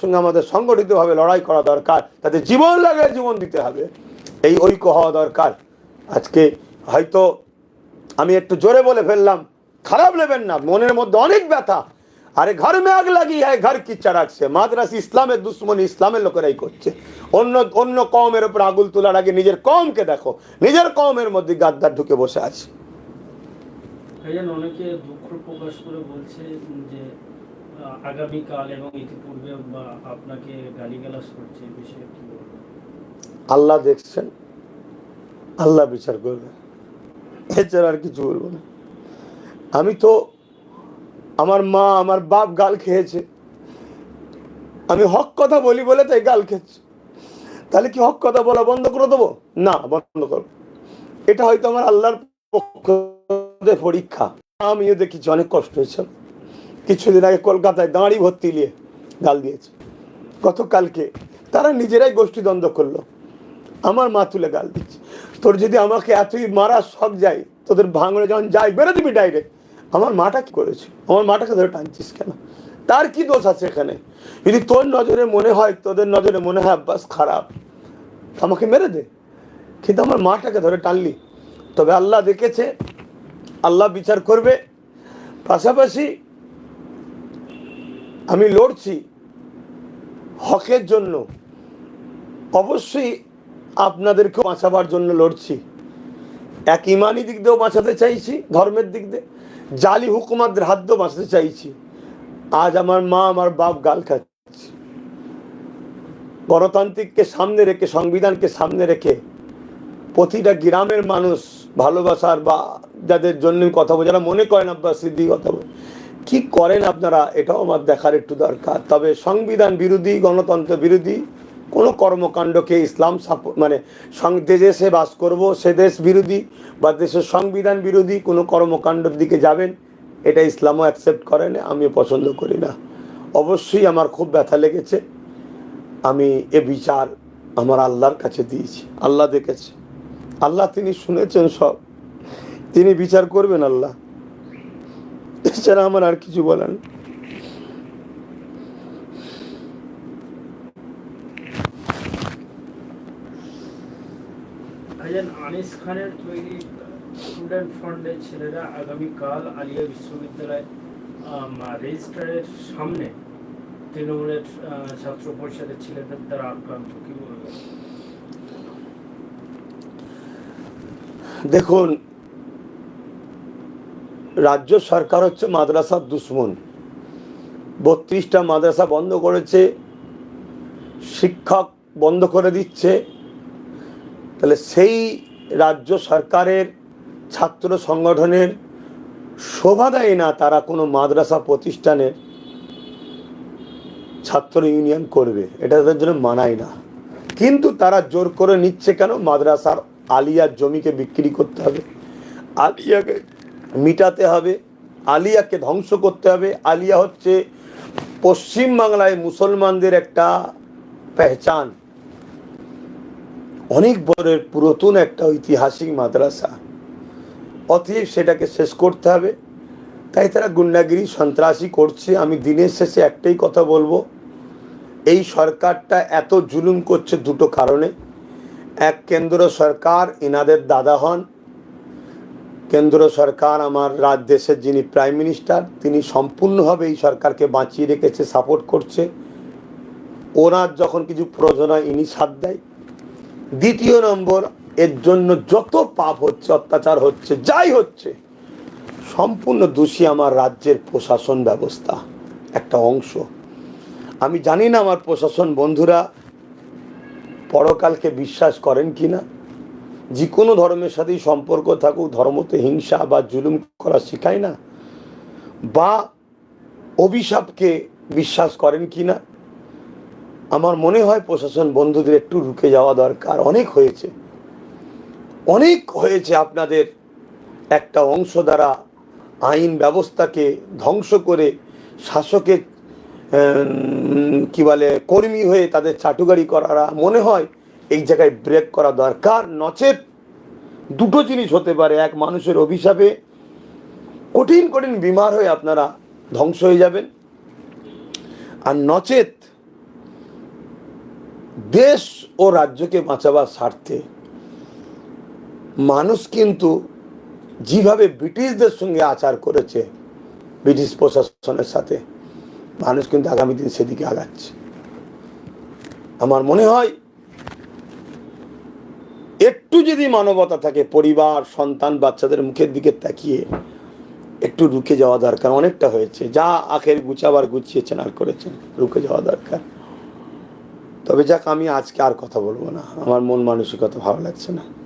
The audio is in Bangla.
সঙ্গে আমাদের সংগঠিতভাবে লড়াই করা দরকার। তাদের জীবন লাগে জীবন দিতে হবে। এই ঐক্য হওয়া দরকার। আজকে হয়তো আমি একটু জোরে বলে ফেললাম, খারাপ নেবেন না, মনের মধ্যে অনেক ব্যথা। আরে ঘর মে আগ লাগি হয় ঘর কি চারাকছে মাদ্রাস ইসলামের দুশ্মনী ইসলামের লোকেরাই করছে। অন্য অন্য কমের উপর আগুল তোলার আগে নিজের কমকে দেখো। নিজের কমের মধ্যে গাদ্দার ঢুকে বসে আছে। অনেকে দুঃখ প্রকাশ করে বলছে যে আগামীকাল এবং ইতিপূর্বে আপনাকে গালিগালাজ করছে বিষয়ে কি আল্লাহ দেখছেন, আল্লাহ বিচার করবে এছাড়া আর কিছু বলব না। আমি তো আমার মা, আমার বাপ গাল খেয়েছে। আমি হক কথা বলি বলে তাই গাল খেয়েছে। তাহলে কি হক কথা বলা বন্ধ করে দেবো? না, বন্ধ করব। এটা হয়তো আমার আল্লাহর পক্ষ পরীক্ষা। আমিও দেখেছি অনেক কষ্ট হয়েছে। কিছুদিন আগে কলকাতায় দাঁড়ি ভর্তি নিয়ে গাল দিয়েছে। গতকালকে তারা নিজেরাই গোষ্ঠীদ্বন্দ্ব করল। আমার মা তুলে গাল দিচ্ছে। তোর যদি আমাকে এতই মারা সব যায়, তোদের ভাঙড়ে যখন যাই বেরো দিবি ডাইরেক্ট আমার মাটা কি করেছে? আমার মাটাকে ধরে টানছিস কেন? তার কি দোষ আছে এখানে? যদি তোর নজরে মনে হয়, তোদের নজরে মনে হয় বাস খারাপ। আমাকে মেরে দে। কিন্তু আমার মাটাকে ধরে টানলি। তবে আল্লাহ দেখেছে, আল্লাহ বিচার করবে। পাশাপাশি আমি লড়ছি হকের জন্য। অবশ্যই আপনাদেরকেও বাঁচাবার জন্য লড়ছি। এক ইমানি দিক দিয়েও বাঁচাতে চাইছি, ধর্মের দিক দিয়ে। জালি হুকুমাদের হাত দিয়েও বাঁচাতে চাইছি। আজ আমার মা, আমার বাপ গাল খাচ্ছে। গণতান্ত্রিককে সামনে রেখে, সংবিধানকে সামনে রেখে প্রতিটা গ্রামের মানুষ ভালোবাসার বা যাদের জন্য কথা বলে, যারা মনে করেন আব্বাস সিদ্দি কথা বলে কি করেন আপনারা? এটাও আমার দেখার একটু দরকার। তবে সংবিধান বিরোধী, গণতন্ত্র বিরোধী কোনো কর্মকাণ্ডকে ইসলাম মানে যে দেশে বাস করব সে দেশ বিরোধী বা দেশের সংবিধান বিরোধী কোনো কর্মকাণ্ডের দিকে যাবেন, এটা ইসলামও অ্যাকসেপ্ট করে না আমিও পছন্দ করি না। অবশ্যই আমার খুব ব্যথা লেগেছে। আমি এ বিচার আমার আল্লাহর কাছে দিয়েছি, আল্লাহ দেখেছে। আল্লাহ তিনি শুনেছেন সব। তিনি বিচার করবেন আল্লাহ। এছাড়া আমার আর কিছু বলার আনিস খানের তৈরি স্টুডেন্ট ফ্রন্টের ছেলেরা আগামীকাল আলিয়া বিশ্ববিদ্যালয় রেজিস্ট্রারের সামনে তৃণমূলের ছাত্র পরিষদের ছেলেদের দ্বারা আক্রান্ত। কি বলবেন? দেখুন রাজ্য সরকার হচ্ছে মাদ্রাসার দুশ্মন। বত্রিশটা মাদ্রাসা বন্ধ করেছে, শিক্ষক বন্ধ করে দিচ্ছে। তাহলে সেই রাজ্য সরকারের ছাত্র সংগঠনের শোভা দেয় না তারা কোনো মাদ্রাসা প্রতিষ্ঠানের ছাত্র ইউনিয়ন করবে। এটা তাদের জন্য মানায় না। কিন্তু তারা জোর করে নিচ্ছে কেন? মাদ্রাসার আলিয়ার জমিকে বিক্রি করতে হবে। আলিয়াকে মিটাতে হবে, আলিয়াকে ধ্বংস করতে হবে। আলিয়া হচ্ছে পশ্চিম বাংলায় মুসলমানদের একটা পেহচান। অনেক বড় পুরাতন একটা ঐতিহাসিক মাদ্রাসা। অতএব সেটাকে শেষ করতে হবে। তাই তারা গুন্ডাগিরি, সন্ত্রাসী করছে। আমি দিনের শেষে একটাই কথা বলব, এই সরকারটা এত জুলুম করছে দুটো কারণে। এক, কেন্দ্র সরকার, এনাদের দাদা হন। কেন্দ্র সরকার আমার রাজ দেশের যিনি প্রাইম মিনিস্টার তিনি সম্পূর্ণভাবে এই সরকারকে বাঁচিয়ে রেখেছে সাপোর্ট করছে। ওনার যখন কিছু প্রয়োজন হয় ইনি সাথ দেয়। দ্বিতীয় নম্বর, এর জন্য যত পাপ হচ্ছে, অত্যাচার হচ্ছে, যাই হচ্ছে, সম্পূর্ণ দোষী আমার রাজ্যের প্রশাসন ব্যবস্থা, একটা অংশ। আমি জানি না আমার প্রশাসন বন্ধুরা, পরকালকে বিশ্বাস করেন কি না যে কোনো ধর্মের সাথেই সম্পর্ক থাকুক, ধর্মতে হিংসা বা জুলুম করা শেখায় না। বা অভিশাপকে বিশ্বাস করেন কি না? আমার মনে হয় প্রশাসন বন্ধুদের একটু রুকে যাওয়া দরকার। অনেক হয়েছে। অনেক হয়েছে আপনাদের একটা অংশ দ্বারা আইন ব্যবস্থাকে ধ্বংস করে শাসকের কি বলে, কর্মী হয়ে তাদের চাটুগাড়ি করারা। মনে হয় এই জায়গায় ব্রেক করা দরকার, নচেত দুটো জিনিস হতে পারে, এক মানুষের অভিশাপে কঠিন কঠিন বিমার হয়ে আপনারা ধ্বংস হয়ে যাবেন, আর নচেত দেশ ও রাজ্যকে বাঁচাবার স্বার্থে মানুষ কিন্তু যেভাবে ব্রিটিশদের সঙ্গে আচার করেছে, ব্রিটিশ প্রশাসনের সাথে, মানুষ কিন্তু আগামী দিন সেদিকে আগাচ্ছে। আমার মনে হয় একটু যদি মানবতা থাকে, পরিবার, সন্তান, বাচ্চাদের মুখের দিকে তাকিয়ে একটু রুকে যাওয়া দরকার। অনেকটা হয়েছে। যা আখের গুছাবার গুছিয়েছেন আর করেছেন রুকে যাওয়া দরকার। তবে যাক, আমি আজকে আর কথা বলব না। আমার মন মানসিকতা ভালো লাগছে না।